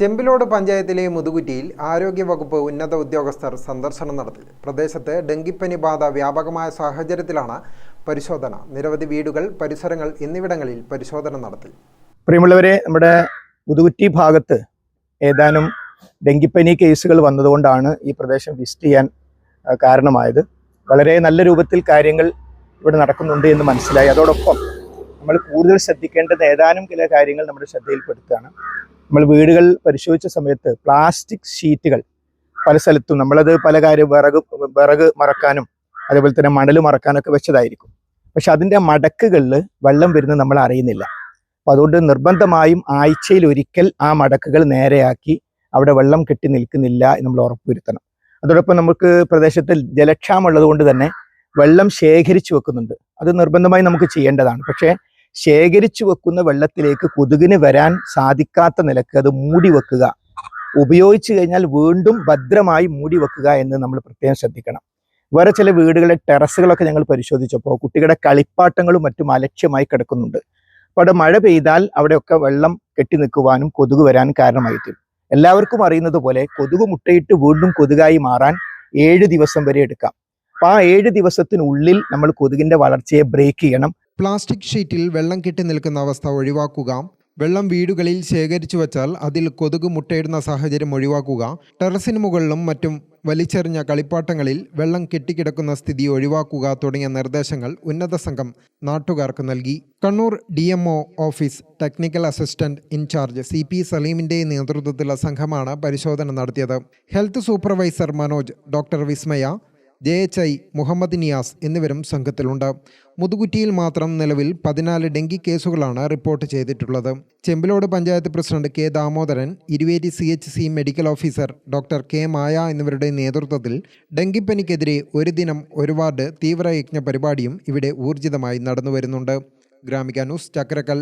ചെമ്പിലോട് പഞ്ചായത്തിലെ മുതുകുറ്റിയിൽ ആരോഗ്യവകുപ്പ് ഉന്നത ഉദ്യോഗസ്ഥർ സന്ദർശനം നടത്തി. പ്രദേശത്ത് ഡെങ്കിപ്പനി ബാധ വ്യാപകമായ സാഹചര്യത്തിലാണ് പരിശോധന. നിരവധി വീടുകൾ പരിസരങ്ങൾ എന്നിവിടങ്ങളിൽ പരിശോധന നടത്തി. പ്രിയമുള്ളവരെ നമ്മുടെ മുതുകുറ്റി ഭാഗത്ത് ഏതാനും ഡെങ്കിപ്പനി കേസുകൾ വന്നതുകൊണ്ടാണ് ഈ പ്രദേശം വിസിറ്റ് ചെയ്യാൻ കാരണമായത്. വളരെ നല്ല രൂപത്തിൽ കാര്യങ്ങൾ ഇവിടെ നടക്കുന്നുണ്ട് എന്ന് മനസ്സിലായി. അതോടൊപ്പം നമ്മൾ കൂടുതൽ ശ്രദ്ധിക്കേണ്ടത് ഏതാനും ചില കാര്യങ്ങൾ നമ്മുടെ ശ്രദ്ധയിൽപ്പെടുത്തുകയാണ്. നമ്മൾ വീടുകൾ പരിശോധിച്ച സമയത്ത് പ്ലാസ്റ്റിക് ഷീറ്റുകൾ പല സ്ഥലത്തും നമ്മളത് പല കാര്യം വിറക് വിറക് മറക്കാനും അതേപോലെ തന്നെ മണൽ മറക്കാനൊക്കെ വെച്ചതായിരിക്കും. പക്ഷെ അതിന്റെ മടക്കുകളിൽ വെള്ളം വരുന്നത് നമ്മൾ അറിയുന്നില്ല. അപ്പോൾ അതുകൊണ്ട് നിർബന്ധമായും ആഴ്ചയിൽ ഒരിക്കൽ ആ മടക്കുകൾ നേരെയാക്കി അവിടെ വെള്ളം കെട്ടി നിൽക്കുന്നില്ല എന്ന് നമ്മൾ ഉറപ്പുവരുത്തണം. അതോടൊപ്പം നമുക്ക് പ്രദേശത്തിൽ ജലക്ഷാമുള്ളത് കൊണ്ട് തന്നെ വെള്ളം ശേഖരിച്ചു വെക്കുന്നുണ്ട്. അത് നിർബന്ധമായി നമുക്ക് ചെയ്യേണ്ടതാണ്. പക്ഷേ ശേഖരിച്ചു വെക്കുന്ന വെള്ളത്തിലേക്ക് കൊതുകിന് വരാൻ സാധിക്കാത്ത നിലയ്ക്ക് അത് മൂടി വെക്കുക. ഉപയോഗിച്ചു കഴിഞ്ഞാൽ വീണ്ടും ഭദ്രമായി മൂടി വെക്കുക എന്ന് നമ്മൾ പ്രത്യേകം ശ്രദ്ധിക്കണം. വേറെ ചില വീടുകളിലെ ടെറസുകളൊക്കെ ഞങ്ങൾ പരിശോധിച്ചപ്പോൾ കുട്ടികളുടെ കളിപ്പാട്ടങ്ങളും മറ്റും അലക്ഷ്യമായി കിടക്കുന്നുണ്ട്. അപ്പോൾ അവിടെ മഴ പെയ്താൽ അവിടെയൊക്കെ വെള്ളം കെട്ടി നിൽക്കുവാനും കൊതുക് വരാനും കാരണമായിത്തീരും എല്ലാവർക്കും അറിയുന്നത് പോലെ കൊതുക് മുട്ടയിട്ട് വീണ്ടും കൊതുകായി മാറാൻ ഏഴ് ദിവസം വരെ എടുക്കാം. അപ്പൊ ആ ഏഴ് ദിവസത്തിനുള്ളിൽ നമ്മൾ കൊതുകിന്റെ വളർച്ചയെ ബ്രേക്ക് ചെയ്യണം. പ്ലാസ്റ്റിക് ഷീറ്റിൽ വെള്ളം കെട്ടി നിൽക്കുന്ന അവസ്ഥ ഒഴിവാക്കുക. വെള്ളം വീടുകളിൽ ശേഖരിച്ചു വച്ചാൽ അതിൽ കൊതുക് മുട്ടയിടുന്ന സാഹചര്യം ഒഴിവാക്കുക. ടെറസിന് മുകളിലും മറ്റും വലിച്ചെറിഞ്ഞ കളിപ്പാട്ടങ്ങളിൽ വെള്ളം കെട്ടിക്കിടക്കുന്ന സ്ഥിതി ഒഴിവാക്കുക തുടങ്ങിയ നിർദ്ദേശങ്ങൾ ഉന്നത സംഘം നാട്ടുകാർക്ക് നൽകി. Kannur D office technical assistant in charge C P സലീമിന്റെ നേതൃത്വത്തിലുള്ള സംഘമാണ് പരിശോധന നടത്തിയത്. Health supervisor Manoj doctor Vismaya J H I Muhammad Niyas എന്നിവരും സംഘത്തിലുണ്ട്. മുതുകുറ്റിയിൽ മാത്രം നിലവിൽ പതിനാല് ഡെങ്കി കേസുകളാണ് റിപ്പോർട്ട് ചെയ്തിട്ടുള്ളത്. Chembilode panchayat president K Damodaran Iruveri C H C medical officer doctor K Maya എന്നിവരുടെ നേതൃത്വത്തിൽ ഡെങ്കിപ്പനിക്കെതിരെ ഒരു ദിനം ഒരു വാർഡ് തീവ്രയജ്ഞ പരിപാടിയും ഇവിടെ ഊർജിതമായി നടന്നുവരുന്നുണ്ട്. ഗ്രാമിക ന്യൂസ് ചക്രക്കൽ.